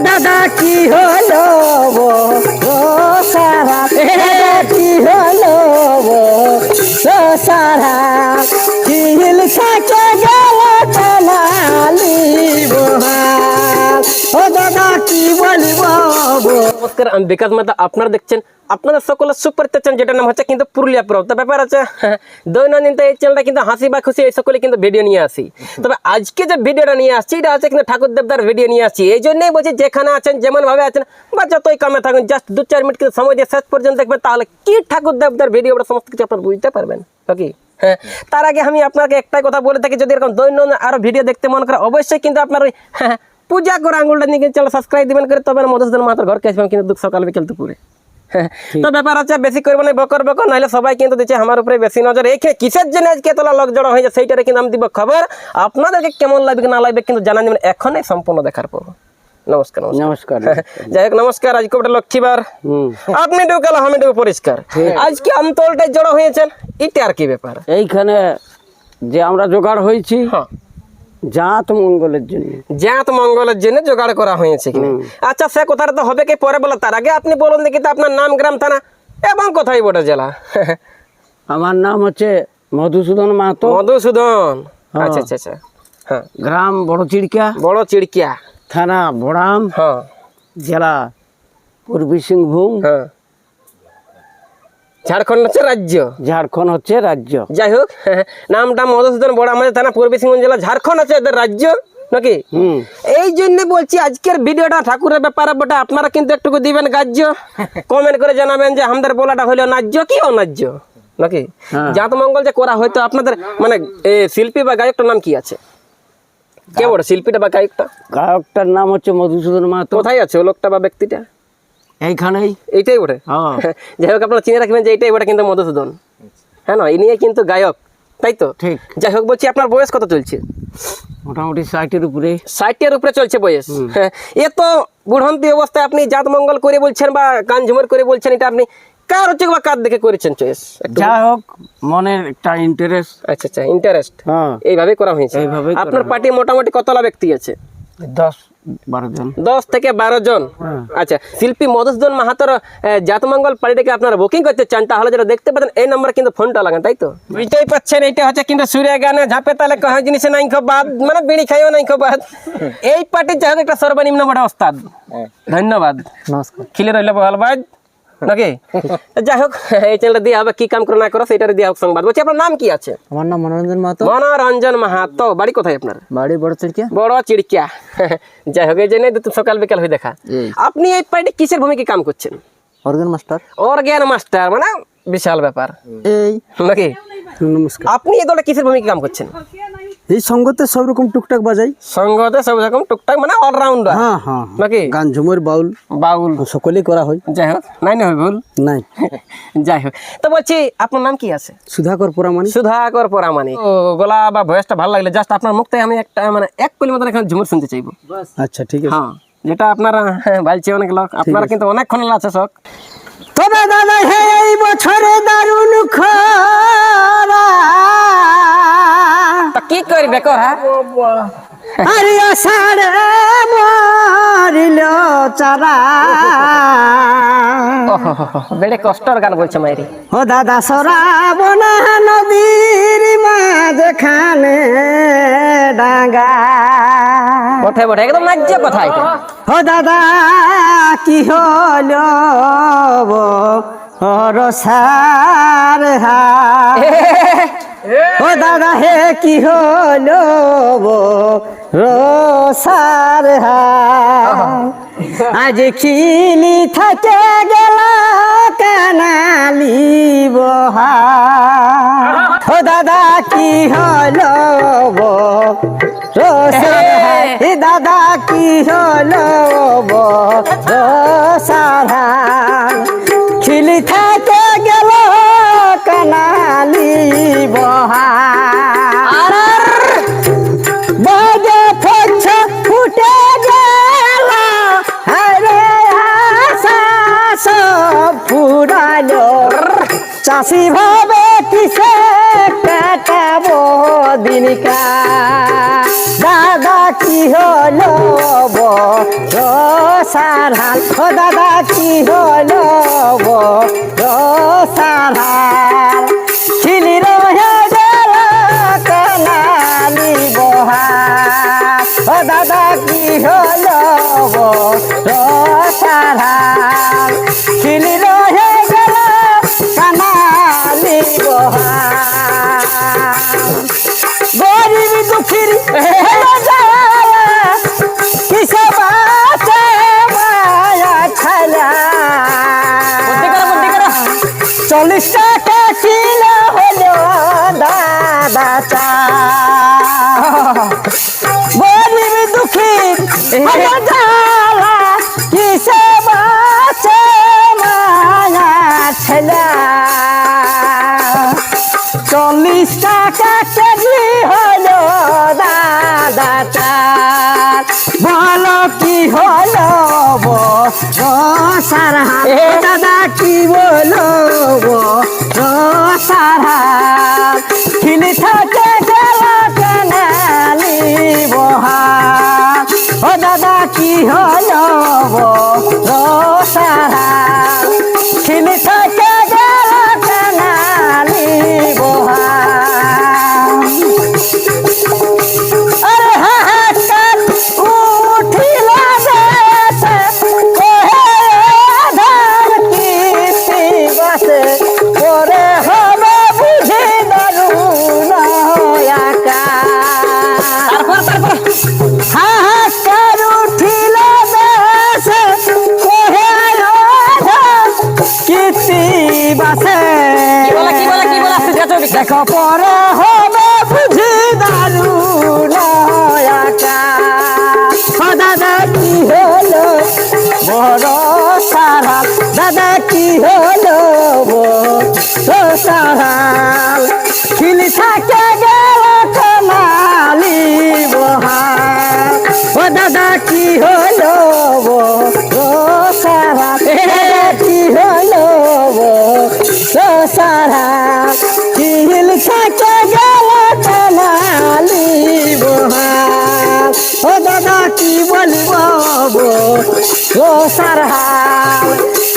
দাদা কি হলো নমস্কার আমি বিকাশ মেহতা আপনারা দেখছেন আপনারা সকলের সুপার চ্যানেল যেটার নাম হচ্ছে কিন্তু পুরুলিয়া প্রো তো ব্যাপার আছে দৈনন্দিন এই চ্যানেলটা কিন্তু হাসি বা খুশি এই সকলে কিন্তু ভিডিও নিয়ে আসি। তবে আজকে যে ভিডিওটা নিয়ে আসছি এটা আছে কিন্তু ঠাকুর দেবদার ভিডিও নিয়ে আসছি। এই জন্যই বলছি যেখানে আছেন যেমন ভাবে আছেন বা যতই কামে থাকুন জাস্ট দু চার মিনিট কিন্তু সময় দিয়ে শেষ পর্যন্ত দেখবেন তাহলে কি ঠাকুর দেবদার ভিডিও সমস্ত কিছু আপনারা বুঝতে পারবেন কি? হ্যাঁ তার আগে আমি আপনাকে একটাই কথা বলে থাকি যদি এরকম দৈনন্দিন আরও ভিডিও দেখতে মন করে অবশ্যই কিন্তু আপনার ওই হ্যাঁ, পূজা করে আঙুলটা নিয়ে চলো সাবস্ক্রাইব দিবেন করে তবে মধুসূদন মাতার ঘরকে আসবেন কিন্তু দুঃখ সকাল বিকেল দুপুরে। তো ব্যাপার হচ্ছে বেশি করব না বকর বকর নাহলে সবাই কিন্তু দিচ্ছে আমার উপরে বেশি নজর। রেখে কিসের জন্য আজকে তোলা লোক জড়ো হয়েছে সেইটারে কিন্তু আমি দিব খবর। আপনাদেরকে কেমন লাগবে না লাগবে কিন্তু জানা যাবেন এখনই সম্পূর্ণ দেখার পর। নমস্কার নমস্কার। নমস্কার যাই হোক নমস্কার আজকে ওটা লক্ষ্মীবার আপনি ঢুকালো আমি ঢুকে পরিষ্কার। আজকে আমতলটায় জড়ো হয়েছেন এটা আর কি ব্যাপার? এইখানে যে আমরা জোগাড় হয়েছি হ্যাঁ। জাত মঙ্গলের জন্য। জাত মঙ্গলের জন্য জোগাড় করা হয়েছে কিনা। আচ্ছা সে কথাটা তো হবে কি পরে বলো। তার আগে আপনি বলুন দেখি তো আপনার নাম গ্রাম থানা এবং কোথায় বটে জেলা? আমার নাম হচ্ছে মধুসূদন মাহাতো। মধুসূদন। আচ্ছা আচ্ছা আচ্ছা। হ্যাঁ। গ্রাম বড় চিড়কিয়া বড় চিড়কিয়া থানা বড়াম। হ্যাঁ। জেলা পূর্বী সিংভূম। হ্যাঁ। ঝাড়খণ্ড হচ্ছে রাজ্য। ঝাড়খণ্ড হচ্ছে রাজ্য। যাই হোক নামটা মধুসূদন বড় আমাদের থানা পূর্বী সিংভূম জেলা। ঝাড়খণ্ড আছে এদের রাজ্য নাকি? এই জন্য বলছি আজকের ভিডিওটা ঠাকুরের ব্যাপারে বটে আপনারা কিন্তু একটুকু দিবেন গাজ্য কমেন্ট করে জানাবেন যে আমাদের বলাটা হইল ন্যায্য কি অন্যায্য নাকি? হ্যাঁ। জাত মঙ্গল যে করা হয়তো আপনাদের মানে শিল্পী বা গায়কটার নাম কি আছে? কে বড় শিল্পীটা বা গায়কটা? গায়কটার নাম হচ্ছে মধুসূদন মাহাতো। কোথায় আছে ও লোকটা বা ব্যক্তিটা? এইখানেই? এইটাই বটে। হ্যাঁ। যাই হোক আপনারা চিনে রাখবেন যে কিন্তু মধুসূদন। হ্যাঁ না ইনি কিন্তু গায়ক তাই তো? ঠিক। যাই হোক বলছি আপনার বয়স কত চলছে? মোটামুটি ষাটের উপরে। ষাটের উপরে চলছে বয়স। হ্যাঁ এ তো বুড়ন্তি অবস্থায় আপনি জাত মঙ্গল করে বলছেন বা গান ঝুমর করে বলছেন এটা আপনি কার হচ্ছে বা কার দেখে করেছেন চয়েস যাই হোক মনের একটা ইন্টারেস্ট আচ্ছা আচ্ছা ইন্টারেস্ট হ্যাঁ। এইভাবে করা হয়েছে। আপনার পার্টি মোটামুটি কতলা ব্যক্তি আছে? দশ। বারো জন। দশ থেকে বারো জন। হ্যাঁ। আচ্ছা শিল্পী মধুসূদন মাহাতর জাতমঙ্গল পার্টিটাকে আপনারা বুকিং করতে চান তাহলে যেটা দেখতে পাচ্ছেন এই নম্বরে কিন্তু ফোনটা লাগান তাই তো? বুঝতেই পাচ্ছেন এইটা হচ্ছে কিন্তু সূর্য গানে ঝাঁপে তালে কহ জিনিসে নাই খো বাদ মানে বিড়ি খাইও নাই খো বাদ। এই পার্টির যাই একটা সর্বনিম্ন বড় ওস্তাদ। ধন্যবাদ। নমস্কার। খিলে রইলে ভালবাদ নাকি? যাই হোক এই চ্যানেলটা দিয়ে হবে কি কাম করো না করো সেটারে দিয়ে হোক সংবাদ। বলছি আপনার নাম কি আছে? আমার নাম মনোরঞ্জন মাহাতো। মনোরঞ্জন মাহাতো বাড়ি কোথায় আপনার? বাড়ি বড় চিড়কা বড় চিড়কিয়া যাই হোক এই জন্যই তো সকাল বিকাল হয়ে দেখা। আপনি এই পার্টি কিসের ভূমিকা কাম করছেন? অর্গান মাস্টার অর্গ্যান মাস্টার মানে বিশাল ব্যাপার। এই। নাকি? নমস্কার। আপনি এই দলে কিসের ভূমিকা কাম করছেন? এই সঙ্গতে সব রকম টুকটাক বাজাই। সঙ্গতে সব রকম টুকটাক মানে অলরাউন্ডার হ্যাঁ হ্যাঁ। নাকি? গান ঝুমুর বাউল। বাউল। সকলেই করা হয়। যাই হোক নাই না হয় ভুল? নাই। যাই হোক তো বলছি আপনার নাম কি আছে? সুধাকর পুরামানি সুধাকর পরামানিক ও গলা বা ভয়েসটা ভালো লাগলে জাস্ট আপনার মুখ থেকে আমি একটা মানে এক কলি মতন এখানে ঝুমুর শুনতে চাইব। আচ্ছা ঠিক আছে। হ্যাঁ যেটা আপনারা হ্যাঁ, ভালছে অনেক লোক। আপনারা কিন্তু অনেকক্ষণ আছে শখ তবে দাদা হে এই বছরে দারুণ খরা তা কি করবে কর হ্যাঁ? আরে আষাঢ়ে মরিল চারা। বেড়ে কষ্টর গান বলছে মাইরি। ও দাদা সরাবনা নদীর মাঝখানে ডাঙ্গা। বটে বটে? একদম ন্যায্য কথা এটা? ও দাদা কি হলো রসার হা ও দাদা হে কি হলো রসার আজ খিলি থাকে গেল কানালি বহা ও দাদা কি হলো রসার দাদা কি হলো রসার খিলি থাকে বহা বাজে ফচ্ছে ফুটে গেল। আরে আশা সব ফুরালো চাষি ভাবে কিসে কাটাবো দিনকা দাদা কি হলো বড় সারাল ও দাদা কি হলো বড় সারাল বহাল ও দাদা বলো দেখো পরে হবে বুঝি দারুণ দাদা কি হলো বড় সারা। দাদা কি হলো বড় সারা। কি বলব? ও সারহাল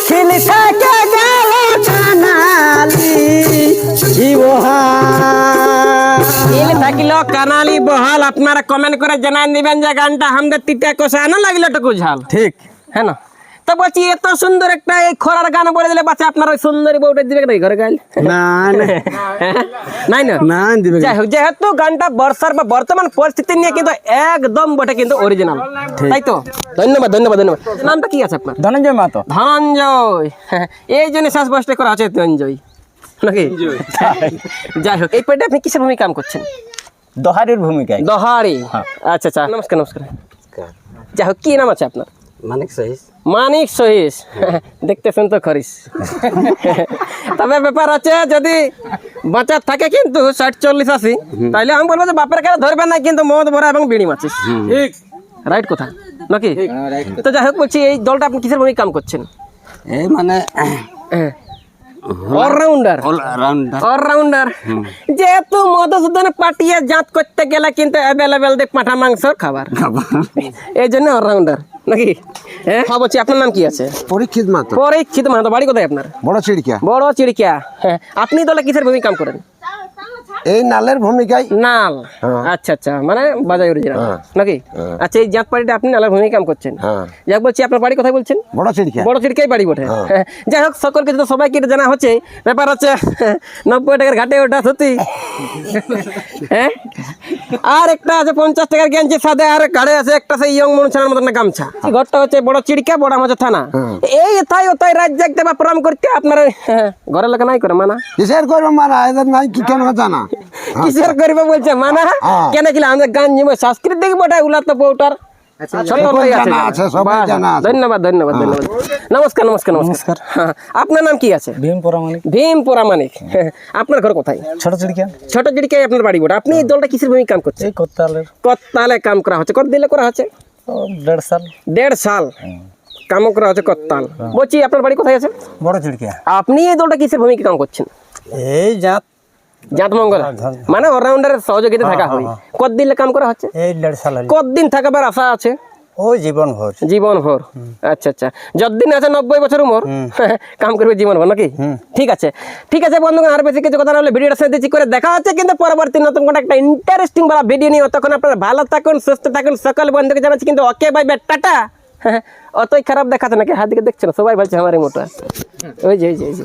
খিল থাকে গেল কানালি জীবহা থাকিল কানালি বহাল আপনারা কমেন্ট করে জানাই দিবেন যে গানটা আমাদের তিতা কষা না লাগল টুকু ঝাল। ঠিক। হ্যাঁ না? তো বলছি এত সুন্দর একটা এই খরার গান বলে দিলে বাচ্চা আপনার ওই সুন্দরী বউটা দিবে নাকি ঘরে গাইল? না না। নাই না? না দিবে যাই হোক যেহেতু গানটা বর্ষার বা বর্তমান পরিস্থিতি নিয়ে কিন্তু একদম বটে কিন্তু অরিজিনাল তাই তো? ধন্যবাদ ধন্যবাদ ধন্যবাদ। নামটা কি আছে আপনার? ধনঞ্জয় মাতো ধনঞ্জয়। হ্যাঁ, এই জন্য শ্বাস বসতে করা আছে ধনঞ্জয়। নাকি? যাই হোক এই পেটে আপনি কিসের ভূমিকা কাম করছেন? দহারের ভূমিকায়। দহাড়ি আচ্ছা আচ্ছা। নমস্কার নমস্কার। যাই হোক কি নাম আছে আপনার? মানিক সহিস? মানিক সহিস। দেখতেছেন তো খরিস। তবে ব্যাপার আছে যদি বাঁচার থাকে কিন্তু ষাট চল্লিশ আশি তাহলে আমি বলব যে বাপের কেন ধরবে না কিন্তু মদ ভরা এবং বিড়ি মাছিস ঠিক। রাইট কথা নাকি? তো যাই হোক বলছি এই দলটা আপনি কিসের ভূমিকা কাম করছেন? এই মানে অলরাউন্ডার অলরাউন্ডার যেহেতু মধুসূদন পাটিয়ে জাত করতে গেলে কিন্তু অ্যাভেলেবেল দেখ পাঠা মাংসর খাবার। এই জন্য অলরাউন্ডার নাকি? হ্যাঁ? হ্যাঁ, বলছি আপনার নাম কি আছে? পরীক্ষিত মাত্র। পরীক্ষিত মাহাতো বাড়ি কোথায় আপনার? বড় চিড়িকা বড় চিড়িকা হ্যাঁ। আপনি দলে কিসের ভূমি কাম করেন? এই নালের ভূমিকায় নাল? আচ্ছা আচ্ছা। মানে বাজাই অরিজিনাল নাকি? আচ্ছা এই জাত পাড়িটা আপনি নালের ভূমিকা কাম করছেন? হ্যাঁ। যাক বলছি আপনার বাড়ি কোথায় বলছেন? বড় চিড়িকা বড় চিড়কাই বাড়ি বটে। হ্যাঁ। যাই হোক সকলকে তো সবাইকে এটা জানা হচ্ছে ব্যাপার হচ্ছে নব্বই টাকার ঘাটে ওটা সত্যি। হ্যাঁ? আর একটা আছে পঞ্চাশ টাকার গেঞ্জি সাদে আর ঘাড়ে আছে একটা সেই ইয়ং মনুষানের মতন গামছা। ঘরটা হচ্ছে বড় চিড়কা বড় মাছের থানা। এই তাই ওতাই রাত জাগতে বা প্রণাম করতে আপনার হ্যাঁ, ঘরের লোক নাই করে মানা। কিসের করব মারা এদের নাই কি কেন জানা? কিসের করবে বলছে? মানা। কেন কিলা আমাদের গান জিমে সাংস্কৃতিক বটে উলা তো বউটার। ছোট সকল লোক জানা আছে, সবাই বাস, জানা আছে। ধন্যবাদ ধন্যবাদ ধন্যবাদ। নমস্কার নমস্কার নমস্কার। আপনার নাম কি আছে? ভীম পরামানিক ভীম পোরামানিক আপনার ঘর কোথায়? ছোট চিড়িকা। ছোট আপনার বাড়ি বটে। আপনি এই দলটা কিসের ভূমিকা কাম কোত্তালের। কত কাম করা হচ্ছে। কত দিলে করা হচ্ছে? দেড় সাল। দেড় সাল। কাম করা হচ্ছে কত তাল বলছি আপনার বাড়ি কোথায় আছে? বড় চিড়িকা। আপনি এই দলটা কিসের ভূমিকা কাম করছেন? এই জাত জাত মঙ্গল। মানে অলরাউন্ডারের সহযোগিতা থাকা হয় কত দিলে কাম করা হচ্ছে? কতদিন থাকাবার আশা আছে? ও জীবন ভর। জীবন ভর আচ্ছা আচ্ছা। যতদিন আছে নব্বই বছর উমর কাম করবে জীবন ভর নাকি ঠিক আছে। ঠিক আছে বন্ধুগণ আর বেশি কিছু কথা না হলে ভিডিওটা দিচ্ছি। করে দেখা হচ্ছে কিন্তু পরবর্তী নতুন কোনো একটা ইন্টারেস্টিং বলা ভিডিও নিয়ে। তখন আপনারা ভালো থাকুন সুস্থ থাকুন সকল বন্ধুকে জানাচ্ছি কিন্তু ওকে বাই বাই টাটা। অতই খারাপ দেখাচ্ছে নাকি? হাত দিকে দেখছে না? সবাই বলছে আমার এই মোটা ওই যে ওই যে